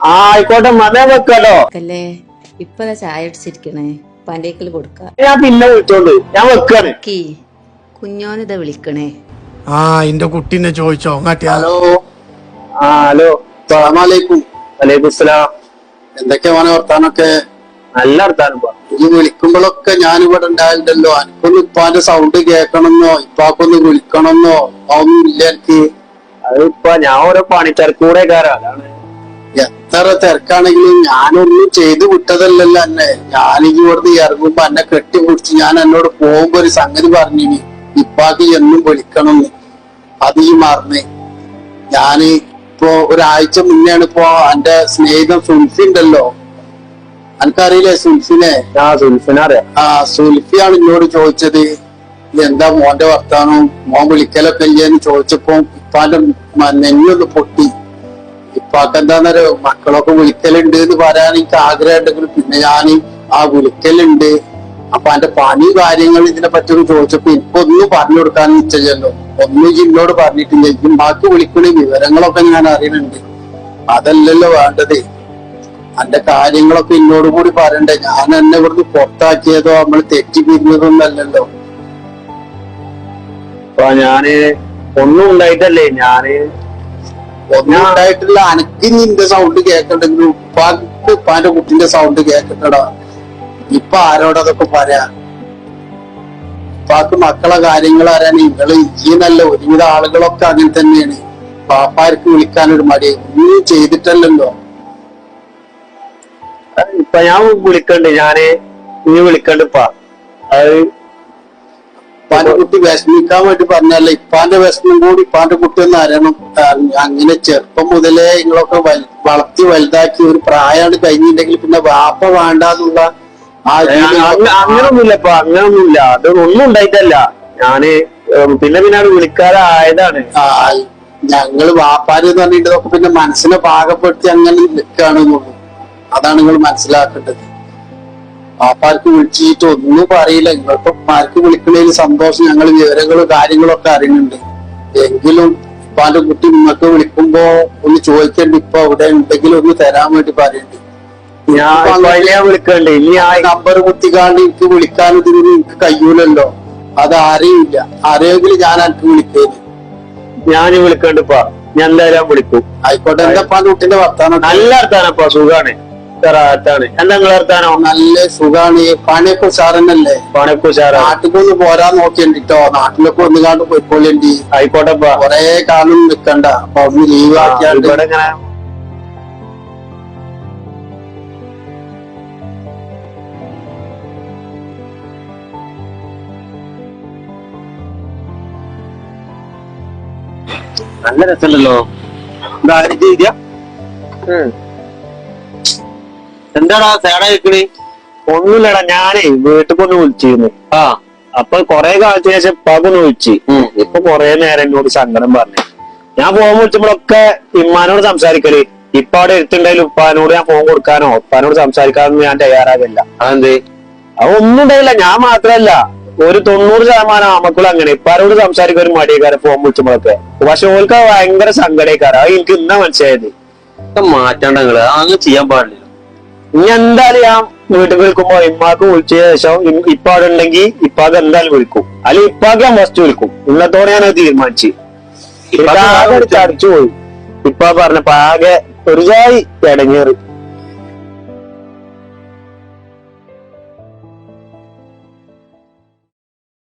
ആ ആയിക്കോട്ടെ മത വെക്കാലോ അല്ലേ ഇപ്പതാ ചായ അടിച്ചിരിക്കണേ പണ്ടേക്കൽ കൊടുക്ക. ഞാൻ പിന്നെ വിളിച്ചോണ്ട് ഞാൻ വെക്കാണ്. കീ കുഞ്ഞോനിതാ വിളിക്കണേ. ആ എന്റെ കുട്ടീനെ ചോദിച്ചോ അങ്ങാട്ടിയാ ഹലോ. ആ ഹലോ. സലാമലൈക്കും വലൈക്കും സ്ലാം എന്തൊക്കെയാ മോനെ വർത്താനൊക്കെ? നല്ല അർത്ഥാനം ഇനി വിളിക്കുമ്പോഴൊക്കെ ഞാൻ ഇവിടെ ഉണ്ടായിട്ടുണ്ടല്ലോ എനിക്കൊന്ന് ഇപ്പാന്റെ സൗണ്ട് കേൾക്കണമെന്നോ ഇപ്പാക്കൊന്ന് വിളിക്കണമെന്നോ അതൊന്നും ഇല്ല എനിക്ക്. അതിപ്പോ ഞാൻ ഓരോ പണിത്തിരക്കൂടെ കയറാം അതാണ് എത്ര തിരക്കാണെങ്കിലും ഞാനൊന്നും ചെയ്തു വിട്ടതല്ലല്ലോ എന്നെ ഞാൻ ഇവിടുന്ന് ഇറങ്ങുമ്പോ എന്നെ കെട്ടിപ്പിടിച്ച് ഞാൻ എന്നോട് പോകുമ്പോ ഒരു സംഗതി പറഞ്ഞിനി. ഇപ്പാക്ക് എന്നും വിളിക്കണം അത് ഈ മറന്ന്. ഞാൻ ഇപ്പോ ഒരാഴ്ച മുന്നെയാണ് ഇപ്പോ എന്റെ സ്നേഹിതം സുൽഫി ഉണ്ടല്ലോ. എനിക്കറിയില്ലേ സുൽഫിനെ? ആ സുൽഫിനറിയാം ആ സുൽഫിയാണ് എന്നോട് ചോദിച്ചത്. എന്താ മോന്റെ വർത്താനം? മോൻ വിളിക്കലൊക്കെ ഇല്ലേന്ന് ചോദിച്ചപ്പോ ഇപ്പാന്റെ നെഞ്ഞൊന്ന് പൊട്ടി. ഇപ്പാക്ക് എന്താന്നറിയോ മക്കളൊക്കെ വിളിക്കലുണ്ട് എന്ന് പറയാൻ എനിക്ക് ആഗ്രഹം ഉണ്ടെങ്കിലും പിന്നെ ഞാൻ ആ വിളിക്കലുണ്ട്. അപ്പൊ എന്റെ പണി കാര്യങ്ങൾ ഇതിനെ പറ്റി ചോദിച്ചപ്പോ എനിക്കൊന്നും പറഞ്ഞു കൊടുക്കാൻ നിശ്ചയല്ലോ ഒന്നും ജിന്നോട് പറഞ്ഞിട്ടില്ല. ഇനി ബാക്കി വിളിക്കണ വിവരങ്ങളൊക്കെ ഞാൻ അറിയുന്നുണ്ട് അതല്ലല്ലോ വേണ്ടത്. എന്റെ കാര്യങ്ങളൊക്കെ എന്നോട് കൂടി പറയണ്ടേ. ഞാൻ എന്നെ ഇവിടുന്ന് പുറത്താക്കിയതോ നമ്മൾ തെറ്റി പിരിഞ്ഞതൊന്നും അല്ലല്ലോ അപ്പൊ ഞാൻ ഒന്നും ഉണ്ടായിട്ടല്ലേ. ഞാൻ ഒന്നും ഉണ്ടായിട്ടില്ല അനക്ക് നിന്റെ സൗണ്ട് കേക്കണ്ടെങ്കിലും ഉപ്പാക്ക് ഉപ്പാന്റെ കുട്ടിന്റെ സൗണ്ട് കേക്കട്ടടാ. ഇപ്പൊ ആരോടതൊക്കെ പറയാ? ഉപ്പാക്ക് മക്കളെ കാര്യങ്ങൾ അറിയാൻ നിങ്ങൾ ഈ നല്ല ഒരുവിധ ആളുകളൊക്കെ അങ്ങനെ തന്നെയാണ്. പാപ്പാർക്ക് വിളിക്കാനൊരു മടി ഒന്നും ചെയ്തിട്ടല്ലല്ലോ. ഇപ്പൊ ഞാൻ വിളിക്കണ്ട്. ഞാൻ ഇനി വിളിക്കണ്ട് ഇപ്പ. അത് ഇപ്പാന്റെ കുട്ടി വിഷമിക്കാൻ വേണ്ടി പറഞ്ഞല്ലേ ഇപ്പാന്റെ വിഷമം കൂടി ഇപ്പാന്റെ കുട്ടി ഒന്ന് അറിയണം. അങ്ങനെ ചെറുപ്പം മുതലേ നിങ്ങളൊക്കെ വളർത്തി വലുതാക്കി ഒരു പ്രായമാണ് കഴിഞ്ഞിട്ടുണ്ടെങ്കിൽ പിന്നെ വാപ്പ വേണ്ടാന്നുള്ള അങ്ങനൊന്നുമില്ല അങ്ങനൊന്നുമില്ല. അത് ഒന്നും ഉണ്ടായിട്ടല്ല. ഞാൻ പിന്നെ പിന്നെ വിളിക്കാറായതാണ്. ഞങ്ങൾ വാപ്പാര് എന്ന് പറഞ്ഞിട്ട് പിന്നെ മനസ്സിനെ പാകപ്പെടുത്തി അങ്ങനെ നിൽക്കുകയാണെന്നുള്ളൂ അതാണ് നിങ്ങൾ മനസ്സിലാക്കേണ്ടത്. വാപ്പാർക്ക് വിളിച്ചിട്ട് ഒന്നും പറയില്ല ഇങ്ങോട്ടും ആർക്ക് വിളിക്കണതിൽ സന്തോഷം. ഞങ്ങൾ വിവരങ്ങളും കാര്യങ്ങളൊക്കെ അറിയുന്നുണ്ട്. എങ്കിലും ഇപ്പാന്റെ കുട്ടി നിങ്ങൾക്ക് വിളിക്കുമ്പോ ഒന്ന് ചോദിക്കണ്ട. ഇപ്പൊ അവിടെ ഉണ്ടെങ്കിലും ഒന്ന് തരാൻ വേണ്ടി പറയണ്ട്. ഞാൻ ഇനി ആ നമ്പർ കുത്തിക്കാണ്ട് എനിക്ക് വിളിക്കാൻ ഇതിന് എനിക്ക് കഴിയൂലല്ലോ. അത് അറിയില്ല അറിയുമെങ്കിൽ ഞാൻ എനിക്ക് വിളിക്കേന് ഞാൻ വിളിക്കണ്ടപ്പാ ഞാൻ എന്തായാലും വിളിക്കും. ആയിക്കോട്ടെ. എന്താ കുട്ടിന്റെ വർത്താനം? നല്ല വർത്താനപ്പാ സുഖാണ്. അർത്ഥാണ് എന്താ നിങ്ങളെ അർത്ഥാനോ നല്ല സുഖാണ്. പണിയൊക്കെ ഉഷാറന്നല്ലേ? പണക്ക് ഉഷാറാ നാട്ടിലൊന്ന് പോരാ നോക്കിണ്ടിട്ടോ നാട്ടിലൊക്കെ ഒന്ന് കാണ്ട് പോയിക്കോളേണ്ടി. ആയിക്കോട്ടെ കൊറേ കാലം നിക്കണ്ട. അപ്പൊ ഒന്ന് ലീവ് ആക്കിയാണ്ട്. ഇവിടെ ഇങ്ങനെ നല്ല രസമുണ്ടല്ലോ. എന്താടാ സേട കേക്കണേ ഒന്നുമില്ലടാ ഞാനേ വീട്ടിൽ കൊണ്ട് വിളിച്ചിരുന്നു. ആ. അപ്പൊ കൊറേ കാലത്തിന് ശേഷം പകൊന്ന് വിളിച്ച്. ഇപ്പൊ കൊറേ നേരം എന്നോട് സങ്കടം പറഞ്ഞു. ഞാൻ ഫോൺ വിളിച്ചപ്പോഴൊക്കെ ഇമ്മാനോട് സംസാരിക്കൽ. ഇപ്പൊ അവിടെ എടുത്തുണ്ടായാലും ഉപ്പാനോട് ഞാൻ ഫോൺ കൊടുക്കാനോ ഉപ്പാനോട് സംസാരിക്കാനൊന്നും ഞാൻ തയ്യാറാകില്ല അതെന്തേ? ഒന്നും ഉണ്ടായില്ല ഞാൻ മാത്രല്ല. ഒരു തൊണ്ണൂറ് ശതമാനം ആമക്കളും അങ്ങനെ. ഇപ്പാരോട് സംസാരിക്കാൻ ഒരു മടിയക്കാരെ ഫോൺ വിളിച്ചപ്പോഴൊക്കെ. പക്ഷെ ഓൾക്ക് അത് ഭയങ്കര സങ്കടക്കാരാ. അത് എനിക്ക് ഇന്നാ മനസ്സിലായത്. ഇതൊക്കെ അങ്ങ് അങ്ങനെ ചെയ്യാൻ പാടില്ല. ഇനി എന്തായാലും ഞാൻ വീട്ടിൽ വിളിക്കുമ്പോ ഇമ്മാക്ക് വിളിച്ച ശേഷം ഇ- ഉണ്ടെങ്കിൽ ഇപ്പാക്ക് എന്തായാലും വിളിക്കും. അല്ലെങ്കിൽ ഇപ്പാക്ക് ഞാൻ ഫസ്റ്റ് വിളിക്കും. ഇന്നത്തോടെ ഞാൻ അത് തീരുമാനിച്ചു. ഇപ്പാക്ക് അടിച്ചു? ചടച്ചു പോയി ഇപ്പ പറഞ്ഞപ്പോ ആകെ ഒരു ജായി ഇടങ്ങേറ്.